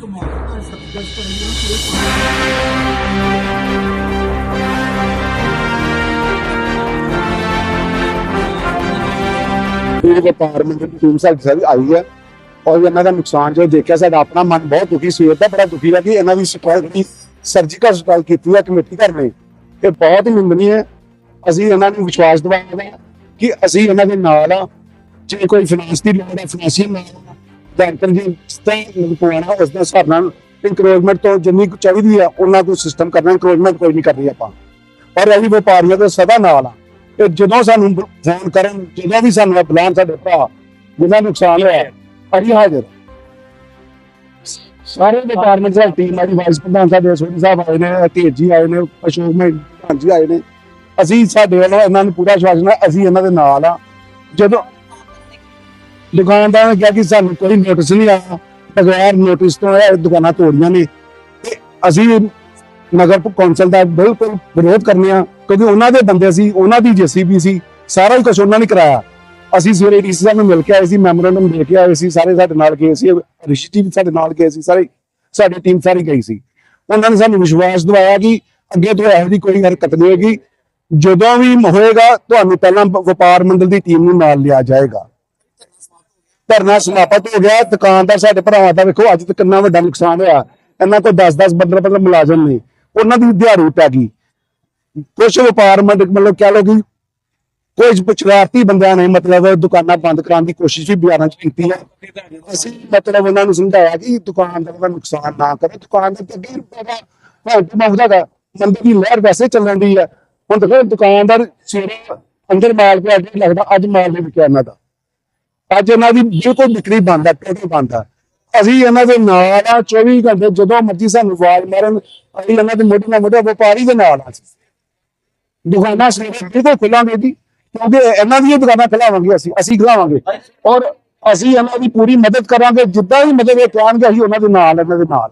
ਕਮਾਲ ਸਤਿਗੁਰੂ ਪੜ੍ਹੀ ਇਹ ਵਪਾਰ ਦੀ ਟੀਮ ਸਾਡੀ ਸਾਰੀ ਆਈ ਹੈ ਔਰ ਇਹਨਾਂ ਦਾ ਨੁਕਸਾਨ ਜੋ ਦੇਖਿਆ ਸਾਡਾ ਆਪਣਾ ਮਨ ਬਹੁਤ ਦੁਖੀ ਸੀ ਉਹਦਾ ਬੜਾ ਦੁਖੀ ਹੈ ਕਿ ਇਹਨਾਂ ਦੀ ਸਟ੍ਰਾਈਕ ਸਿਕਿਉਰਿਟੀ ਸਰਜੀਕਲ ਸਟ੍ਰਾਈਕ ਕੀਤੀ ਹੈ ਕਮੇਟੀ ਘਰ ਨੇ। ਇਹ ਬਹੁਤ ਨਿੰਦਨੀ ਹੈ। ਅਸੀਂ ਇਹਨਾਂ ਨੂੰ ਵਿਸ਼ਵਾਸ ਦਿਵਾਉਂਦੇ ਹਾਂ ਕਿ ਅਸੀਂ ਇਹਨਾਂ ਦੇ ਨਾਲ ਆ ਜੇ ਕੋਈ ਫਾਈਨਾਂਸ ਦੀ ਲੋੜ ਹੈ ਫਾਈਨੈਂਸ਼ੀਅਲ ਨਾਲ ਬੈਂਕਰ ਜੀ ਸਟੇ ਲਗਵਾਉਣਾ ਉਸ ਦੇ ਹਿਸਾਬ ਨਾਲ ਇਨਕਰੋਚਮੈਂਟ ਤੋਂ ਜਿੰਨੀ ਕੁ ਚਾਹੀਦੀ ਆ, ਉਹਨਾਂ ਤੋਂ ਸਿਸਟਮ ਕਰਨਾ ਇਨਕਰੋਚਮੈਂਟ ਕੋਈ ਨਹੀਂ ਕਰਨੀ ਆਪਾਂ। ਪਰ ਅਸੀਂ ਵਪਾਰੀਆਂ ਦੇ ਸਦਾ ਨਾਲ ਆ। ਇਹ ਜਦੋਂ ਸਾਨੂੰ ਫੋਨ ਕਰਨ, ਜਦੋਂ ਵੀ ਸਾਨੂੰ ਬੁਲਾਉਣ ਸਾਡੇ ਭਰਾ, ਜਿੰਨਾ ਨੁਕਸਾਨ ਹੋਇਆ, ਅਸੀਂ ਹਾਜ਼ਰ ਸਾਰੇ ਡਿਪਾਰਟਮੈਂਟ ਦੀ ਟੀਮ ਆਈ ਵਾਈਸ ਪ੍ਰਧਾਨ ਸਾਡੇ ਸੋਨੀ ਸਾਹਿਬ ਆਏ ਨੇ ਤੇਜੀ ਆਏ ਨੇ, ਅਸ਼ੋਕ ਮੈਂ ਆਏ ਨੇ। ਅਸੀਂ ਸਾਡੇ ਵੱਲੋਂ ਇਹਨਾਂ ਨੂੰ ਪੂਰਾ ਵਿਸ਼ਵਾਸ ਹੈ ਅਸੀਂ ਇਹਨਾਂ ਦੇ ਨਾਲ ਆ। ਜਦੋਂ ਦੁਕਾਨਦਾਰ ਨੇ ਕਿਹਾ ਕਿ ਸਾਨੂੰ ਕੋਈ ਨੋਟਿਸ ਨਹੀਂ ਆਇਆ। ਬਗੈਰ ਨੋਟਿਸ ਤੋਂ ਇਹ ਦੁਕਾਨਾਂ ਤੋੜੀਆਂ ਨੇ। ਤੇ ਅਸੀਂ ਨਗਰ ਕੌਂਸਲ ਦਾ ਬਿਲਕੁਲ ਵਿਰੋਧ ਕਰਨੇ ਆ, ਕਿਉਂਕਿ ਉਹਨਾਂ ਦੇ ਬੰਦੇ ਸੀ, ਉਹਨਾਂ ਦੀ ਜੀਸੀਬੀ ਸੀ, ਸਾਰਾ ਹੀ ਕੁਝ ਉਹਨਾਂ ਨੇ ਕਰਾਇਆ। ਅਸੀਂ ਸਵੇਰੇ ਡੀਸੀ ਸਾਹਿਬ ਨੂੰ ਮਿਲ ਕੇ ਆਏ ਸੀ, ਮੈਮੋਰੈਂਡਮ ਦੇ ਕੇ ਆਏ ਸੀ, ਸਾਰੇ ਸਾਡੇ ਨਾਲ ਗਏ ਸੀ, ਰਿਸ਼ੀ ਵੀ ਸਾਡੇ ਨਾਲ ਗਏ ਸੀ, ਸਾਰੇ ਸਾਡੀ ਟੀਮ ਸਾਰੀ ਗਈ ਸੀ। ਉਹਨਾਂ ਨੇ ਸਾਨੂੰ ਵਿਸ਼ਵਾਸ ਦਿਵਾਇਆ ਕਿ ਅੱਗੇ ਤੋਂ ਇਹੋ ਜਿਹੀ ਕੋਈ ਹਰਕਤ ਨਹੀਂ ਹੋਏਗੀ। ਜਦੋਂ ਵੀ ਹੋਏਗਾ, ਤੁਹਾਨੂੰ ਪਹਿਲਾਂ ਵਪਾਰ ਮੰਡਲ ਦੀ ਟੀਮ ਨੂੰ ਨਾਲ ਲਿਆ ਜਾਏਗਾ। ਧਰਨਾ ਸਮਾਪਤ ਹੋ ਗਿਆ। ਦੁਕਾਨਦਾਰ ਸਾਡੇ ਭਰਾਵਾਂ ਦਾ ਵੇਖੋ, ਅੱਜ ਤੱਕ ਕਿੰਨਾ ਵੱਡਾ ਨੁਕਸਾਨ ਹੋਇਆ। ਇਹਨਾਂ ਕੋਲ 10-10 15-15 ਮੁਲਾਜ਼ਮ ਨੇ। ਉਹਨਾਂ ਦੀ ਦਿਹਾੜੀ ਪੈ ਗਈ। ਕੁਝ ਵਪਾਰ ਮੰਡਲ ਮਤਲਬ ਕਹਿ ਲਓ ਕਿ ਕੁਝ ਪਛੜਾਰਤੀ ਬੰਦਿਆਂ ਨੇ ਮਤਲਬ ਦੁਕਾਨਾਂ ਬੰਦ ਕਰਾਉਣ ਦੀ ਕੋਸ਼ਿਸ਼ ਵੀ ਬਿਆਨਾਂ 'ਚ ਕੀਤੀ ਹੈ। ਅਸੀਂ ਮਤਲਬ ਉਹਨਾਂ ਨੂੰ ਸਮਝਾਇਆ ਕਿ ਦੁਕਾਨਦਾਰ ਦਾ ਨੁਕਸਾਨ ਨਾ ਕਰੋ। ਦੁਕਾਨ ਦੇ ਅੱਗੇ ਰੁਪਏ ਦਾ ਭਾਵੇਂ ਮੰਦੀ ਦੀ ਲਹਿਰ ਵੈਸੇ ਚੱਲਣ ਦੀ ਹੈ। ਹੁਣ ਦੇਖੋ, ਦੁਕਾਨਦਾਰ ਸਵੇਰੇ ਅੰਦਰ ਮਾਲ ਪਿਆ ਲੱਗਦਾ ਅੱਜ ਮਾਲ ਨਹੀਂ ਵਿਕਿਆ ਇਹਨਾਂ ਦਾ। ਅੱਜ ਇਹਨਾਂ ਦੀ ਬਿਲਕੁਲ ਵਿਕਰੀ ਬੰਦ ਹੈ ਟੋਟਲ ਬੰਦ ਹੈ ਅਸੀਂ ਇਹਨਾਂ ਦੇ ਨਾਲ ਆ 24 ਘੰਟੇ ਜਦੋਂ ਮਰਜ਼ੀ ਸਾਨੂੰ ਆਵਾਜ਼ ਮਾਰਨ ਅਸੀਂ ਇਹਨਾਂ ਦੇ ਮੋਢੇ ਨਾਲ ਮੋਢਾ ਵਪਾਰੀ ਦੇ ਨਾਲ ਆ ਦੁਕਾਨਾਂ ਸਵੇਰੇ ਬਿਲਕੁਲ ਖੁੱਲਾਂਗੇ ਜੀ ਕਿਉਂਕਿ ਇਹਨਾਂ ਦੀਆਂ ਦੁਕਾਨਾਂ ਖਿਲਾਵਾਂਗੇ ਅਸੀਂ ਅਸੀਂ ਖਿਲਾਵਾਂਗੇ। ਔਰ ਅਸੀਂ ਇਹਨਾਂ ਦੀ ਪੂਰੀ ਮਦਦ ਕਰਾਂਗੇ ਜਿੱਦਾਂ ਵੀ ਮਦਦ ਇਹ ਕਹਿਣਗੇ ਅਸੀਂ ਉਹਨਾਂ ਦੇ ਨਾਲ ਇਹਨਾਂ ਦੇ ਨਾਲ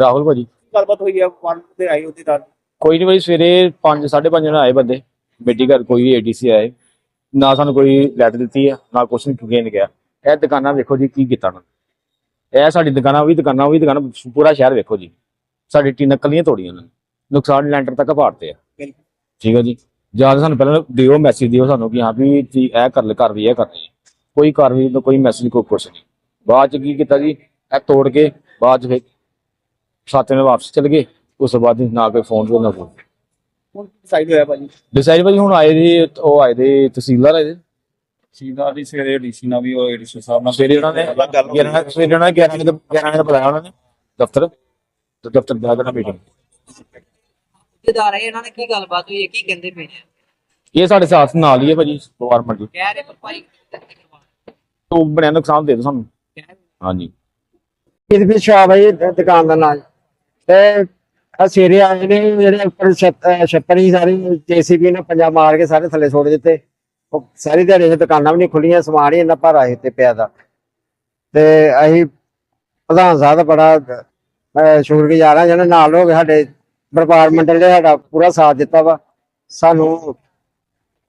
ਰਾਹੁਲ ਭਾਜੀ। ਗੱਲਬਾਤ ਹੋਈ ਹੈ ਵਨ ਤੇ ਆਈ ਉਹਦੀ ਨਾਲ। ਕੋਈ ਨਹੀਂ ਭਾਈ ਸਵੇਰੇ 5 5:30 ਜਣੇ ਆਏ ਬੰਦੇ। ਬੇਟੀ ਘਰ ਕੋਈ ਏਡੀਸੀ ਆਏ। ਨਾ ਸਾਨੂੰ ਕੋਈ ਲੈਟਰ ਦਿੱਤੀ ਹੈ ਨਾ ਕੁਛ ਨਹੀਂ ਚੁੱਕਿਆ ਗਿਆ। ਇਹ ਦੁਕਾਨਾਂ ਵੇਖੋ ਜੀ, ਕੀ ਕੀਤਾ ਉਹਨਾਂ ਨੇ। ਇਹ ਸਾਡੀ ਦੁਕਾਨਾਂ ਵੀ ਦੁਕਾਨਾਂ ਵੀ ਦੁਕਾਨਾਂ ਪੂਰਾ ਸ਼ਹਿਰ ਵੇਖੋ ਜੀ। ਸਾਡੀ ਟੀ ਨਕਲੀਆਂ ਤੋੜੀਆਂ ਉਹਨਾਂ ਨੇ। ਨੁਕਸਾਨ ਲੈਂਟਰ ਤੱਕ ਭਾਰਤੇ ਆ। ਠੀਕ ਹੈ ਜੀ। ਜਾਂ ਤਾਂ ਸਾਨੂੰ ਪਹਿਲਾਂ ਦਿਓ ਮੈਸੇਜ ਦਿਓ ਸਾਨੂੰ ਕਿ ਹਾਂ ਵੀ ਜੀ, ਇਹ ਕਰ ਲੈ, ਕਾਰਵਾਈ ਇਹ ਕਰਨੀ ਹੈ ਕੋਈ ਕਾਰਵਾਈ ਦਾ ਕੋਈ ਮੈਸੇਜ ਕੋਈ ਕੁਛ ਨਹੀਂ। ਬਾਅਦ ਚ ਕੀ ਕੀਤਾ ਜੀ? ਇਹ ਤੋੜ ਕੇ ਬਾਅਦ ਚ ਫਿਰ ਸਾਥੀਆਂ ਨੇ ਵਾਪਸ ਚਲੇ ਗਏ। ਉਸ ਤੋਂ ਬਾਅਦ ਨਾ ਕੋਈ ਫੋਨ ਤੋਂ ਨਾ ਫੋਨ ਹੁਣ ਸਾਈਡ ਹੋਇਆ ਭਾਜੀ। ਡਿਸਾਈਡ ਭਾਜੀ ਹੁਣ ਆਏ ਦੇ ਉਹ ਆਏ ਦੇ ਤਹਿਸੀਲਦਾਰ ਆਏ ਦੇ ਸੀਦਾ ਦੀ ਸਵੇਰੇ ਡੀਸੀ ਨਾਲ ਵੀ ਉਹ ਏਡੀਸੀ ਸਾਹਿਬ ਨਾਲ ਸਵੇਰੇ ਉਹਨਾਂ ਨੇ 11 ਸਵੇਰੇ ਉਹਨਾਂ ਨੇ 11 ਵਜੇ 11 ਵਜੇ ਦਾ ਬੁਲਾਇਆ ਉਹਨਾਂ ਨੇ ਦਫ਼ਤਰ। ਤੇ ਦਫ਼ਤਰ ਜਾ ਕੇ ਮੀਟਿੰਗ ਜਦਾਰ ਹੈ ਇਹਨਾਂ ਨੇ ਕੀ ਗੱਲਬਾਤ ਹੋਈ ਹੈ ਕੀ ਕਹਿੰਦੇ ਪਏ? ਨੇ ਇਹ ਸਾਡੇ ਸਾਥ ਨਾਲ ਹੀ ਹੈ ਭਾਜੀ ਪਵਾਰ ਮੰਡੀ ਕਹਿ ਰਹੇ ਭਰਪਾਈ ਤੋਂ ਬਣਿਆ ਨੁਕਸਾਨ ਦੇ ਦੋ ਸਾਨੂੰ। ਹਾਂਜੀ। ਇਹਦੇ ਵਿੱਚ ਸ਼ਾਬ ਹੈ ਜੀ ਦੁਕਾਨ ਦਾ ਨਾਮ ਤੇ ਆ ਸਵੇਰੇ ਆਏ ਨੇ ਜਿਹੜੇ ਉੱਪਰ ਛੱਪਰ ਹੀ ਸਾਰੀ ਜੀਸੀਬੀ ਨੇ ਪੰਜਾ ਮਾਰ ਕੇ ਸਾਰੇ ਥੱਲੇ ਛੋੜ ਦਿੱਤੇ। ਉਹ ਸਾਰੀ ਦਿਹਾੜੀ ਚ ਦੁਕਾਨਾਂ ਵੀ ਨਹੀਂ ਖੁੱਲੀਆਂ ਸਮਾਨ ਹੀ ਇੰਨਾ ਭਾਰਾ ਸੀ ਤੇ ਪਿਆ ਦਾ। ਤੇ ਅਸੀਂ ਪ੍ਰਧਾਨ ਸਾਹਿਬ ਦਾ ਬੜਾ ਸ਼ੁਕਰਗੁਜ਼ਾਰ ਹਾਂ ਜਿਹਨਾਂ ਨਾਲ ਹੋ ਸਾਡੇ ਵਪਾਰ ਮੰਡਲ ਨੇ ਸਾਡਾ ਪੂਰਾ ਸਾਥ ਦਿੱਤਾ ਵਾ। ਸਾਨੂੰ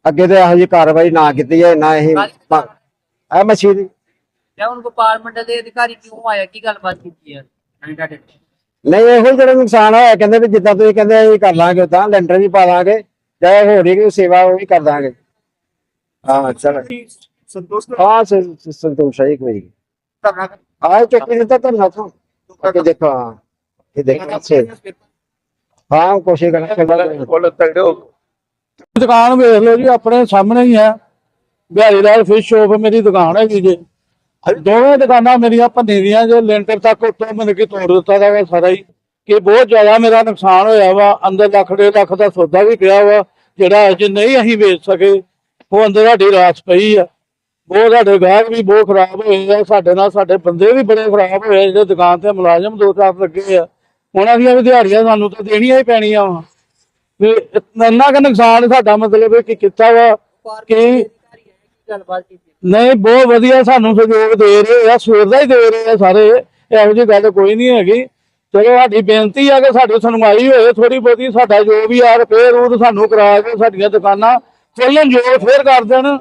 ਅੱਗੇ ਤੇ ਇਹੋ ਜਿਹੀ ਕਾਰਵਾਈ ਨਾ ਕੀਤੀ ਹੈ ਨਾ ਅਸੀਂ ਆ ਮੱਛੀ ਦੀ। ਜਾਂ ਹੁਣ ਵਪਾਰ ਮੰਡਲ ਦੇ ਅਧਿਕਾਰੀ ਕਿਉਂ ਆਇਆ? ਕੀ ਗੱਲਬਾਤ ਕੀਤੀ ਹੈ ਨਹੀਂ ਇਹੋ ਹੀ ਜਿਹੜਾ ਨੁਕਸਾਨ ਹੋਇਆ ਕਹਿੰਦੇ ਵੀ ਜਿੱਦਾਂ ਤੁਸੀਂ ਕਹਿੰਦੇ ਅਸੀਂ ਕਰ ਲਾਂਗੇ ਤਾਂ ਲੈਂਟਰ ਵੀ ਪਾ ਦਾਂਗੇ ਜਾਂ ਹੋਰ ਹੀ ਕੋਈ ਸੇਵਾ ਉਹ ਵੀ ਕਰ ਦਾਂਗੇ। ਹਾਂ ਚਲ। ਸੰਤੋਸ਼ ਹਾਂ ਸੰਤੋਸ਼ ਹੈ ਕੋਈ ਕਰਨਾ ਆਹ ਚੱਕੀ ਦਿੱਤਾ ਤੋਂ ਅੱਗੇ ਦੇਖੋ ਹਾਂ। ਇਹ ਦੇਖੋ ਅੱਛੇ। ਹਾਂ ਕੋਸ਼ਿਸ਼ ਕਰਾਂਗੇ ਕੋਲ ਤਗੜੇ ਹੋ ਦੁਕਾਨ ਵੇਖ ਲਓ ਜੀ ਆਪਣੇ ਸਾਹਮਣੇ ਹੀ ਹੈ। ਬਿਹਾਰੀ ਲਾਲ ਫਿਸ਼ ਸ਼ੋਪ ਮੇਰੀ ਦੁਕਾਨ ਹੈਗੀ ਜੀ। ਦੋਵੇਂ ਦੁਕਾਨਾਂ ਮੇਰੀਆਂ ਭੰਨੀ ਦੀਆਂ ਜੋ ਲੈਂਟਰ ਤੱਕ ਉੱਤੋਂ ਮੈਨੂੰ ਕੀ ਤੋੜ ਦਿੱਤਾ ਦਾ ਵਾ ਸਾਰਾ ਹੀ? ਕਿ ਬਹੁਤ ਜ਼ਿਆਦਾ ਮੇਰਾ ਨੁਕਸਾਨ ਹੋਇਆ ਵਾ ਅੰਦਰ ਲੱਖ ਡੇਢ ਲੱਖ ਦਾ ਸੌਦਾ ਵੀ ਪਿਆ ਵਾ ਜਿਹੜਾ ਅੱਜ ਨਹੀਂ ਅਸੀਂ ਵੇਚ ਸਕੇ ਉਹ ਅੰਦਰ ਸਾਡੀ ਰਾਸ ਪਈ ਆ। ਬਹੁਤ ਸਾਡੇ ਗਾਹਕ ਵੀ ਬਹੁਤ ਖਰਾਬ ਹੋਏ ਆ ਸਾਡੇ ਨਾਲ ਸਾਡੇ ਬੰਦੇ ਵੀ ਬੜੇ ਖਰਾਬ ਹੋਏ ਜਿਹੜੇ ਦੁਕਾਨ ਤੇ ਮੁਲਾਜ਼ਮ ਦੋ ਚਾਰ ਲੱਗੇ ਆ। ਉਹਨਾਂ ਦੀਆਂ ਵੀ ਦਿਹਾੜੀਆਂ ਸਾਨੂੰ ਤਾਂ ਦੇਣੀਆਂ ਹੀ ਪੈਣੀਆਂ ਵਾ। ਵੀ ਇੰਨਾ ਕੁ ਨੁਕਸਾਨ ਸਾਡਾ ਮਤਲਬ ਕਿ ਕੀਤਾ ਵਾ ਕੀ ਗੱਲਬਾਤ ਕੀਤੀ ਨਹੀਂ ਬਹੁਤ ਵਧੀਆ ਸਾਨੂੰ ਸਹਿਯੋਗ ਦੇ ਰਹੇ ਆ ਸਵੇਰ ਦਾ ਹੀ ਦੇ ਰਹੇ ਆ ਸਾਰੇ। ਇਹੋ ਜਿਹੀ ਗੱਲ ਕੋਈ ਨਹੀਂ ਹੈਗੀ। ਚਲੋ ਸਾਡੀ ਬੇਨਤੀ ਆ ਕਿ ਸਾਡੀ ਸੁਣਵਾਈ ਹੋਏ ਥੋੜੀ ਬਹੁਤੀ ਸਾਡਾ ਜੋ ਵੀ ਆ ਰਿਪੇਅਰ ਉਹ ਸਾਨੂੰ ਕਰਾ ਕੇ ਸਾਡੀਆਂ ਦੁਕਾਨਾਂ ਖੋਲਣ ਜੋ ਫੇਰ ਕਰ ਦੇਣ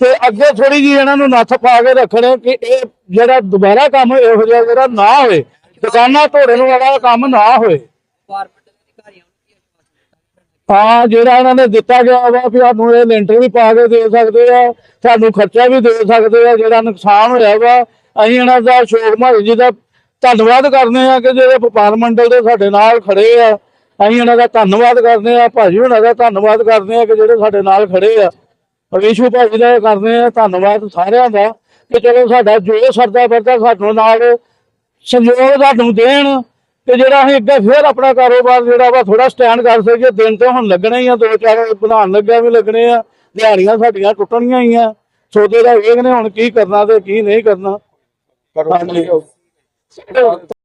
ਤੇ ਅੱਗੇ ਥੋੜੀ ਜੀ ਇਹਨਾਂ ਨੂੰ ਨੱਥ ਪਾ ਕੇ ਰੱਖਣੇ ਕਿ ਇਹ ਜਿਹੜਾ ਦੁਬਾਰਾ ਕੰਮ ਇਹੋ ਜਿਹਾ ਜਿਹੜਾ ਨਾ ਹੋਵੇ ਦੁਕਾਨਾਂ ਢੋੜਨ ਵਾਲਾ ਕੰਮ ਨਾ ਹੋਏ ਡਿਪਾਰਟਮੈਂਟ ਦੇ ਅਧਿਕਾਰੀਆਂ ਨੂੰ ਕੀ ਆਸ਼ਵਾਸਨ ਹਾਂ, ਜਿਹੜਾ ਇਹਨਾਂ ਨੇ ਦਿੱਤਾ ਗਿਆ ਵਾ ਵੀ ਸਾਨੂੰ ਇਹ ਲੈਂਟਰ ਵੀ ਪਾ ਕੇ ਦੇ ਸਕਦੇ ਆ, ਸਾਨੂੰ ਖਰਚਾ ਵੀ ਦੇ ਸਕਦੇ ਆ, ਜਿਹੜਾ ਨੁਕਸਾਨ ਹੋਇਆ ਵਾ, ਅਸੀਂ ਇਹਨਾਂ ਦਾ ਅਸ਼ੋਕ ਮਹਾਰਾਜ ਜੀ ਦਾ ਧੰਨਵਾਦ ਕਰਦੇ ਆ ਕਿ ਜਿਹੜੇ ਵਪਾਰ ਮੰਡਲ ਦੇ ਸਾਡੇ ਨਾਲ ਖੜੇ ਆ, ਅਸੀਂ ਇਹਨਾਂ ਦਾ ਧੰਨਵਾਦ ਕਰਦੇ ਆ ਭਾਜੀ ਉਹਨਾਂ ਦਾ ਧੰਨਵਾਦ ਕਰਦੇ ਆ ਕਿ ਜਿਹੜੇ ਸਾਡੇ ਨਾਲ ਖੜੇ ਆ ਵਿਸ਼ੂ ਭਾਜੀ ਦਾ ਕਰਦੇ ਆ ਧੰਨਵਾਦ ਸਾਰਿਆਂ ਦਾ ਕਿ ਚਲੋ ਸਾਡਾ ਜੋ ਸਰਦਾ ਵਰਦਾ ਸਾਨੂੰ ਨਾਲ ਸੰਯੋਗ ਸਾਨੂੰ ਦੇਣ ਤੇ ਜਿਹੜਾ ਅਸੀਂ ਅੱਗੇ ਫੇਰ ਆਪਣਾ ਕਾਰੋਬਾਰ ਜਿਹੜਾ ਵਾ ਥੋੜਾ ਸਟੈਂਡ ਕਰ ਸਕੀਏ ਦਿਨ ਤੇ ਹੁਣ ਲੱਗਣੇ ਹੀ ਆ ਦੋ ਚਾਰ ਬਣਾਉਣ ਲੱਗਿਆ ਵੀ ਲੱਗਣੇ ਆ ਦਿਹਾੜੀਆਂ ਸਾਡੀਆਂ ਟੁੱਟਣੀਆਂ ਹੀ ਆ। ਸੌਦੇ ਦਾ ਵੇਖਨੇ ਹੁਣ ਕੀ ਕਰਨਾ ਤੇ ਕੀ ਨਹੀਂ ਕਰਨਾ। ਹਾਂਜੀ।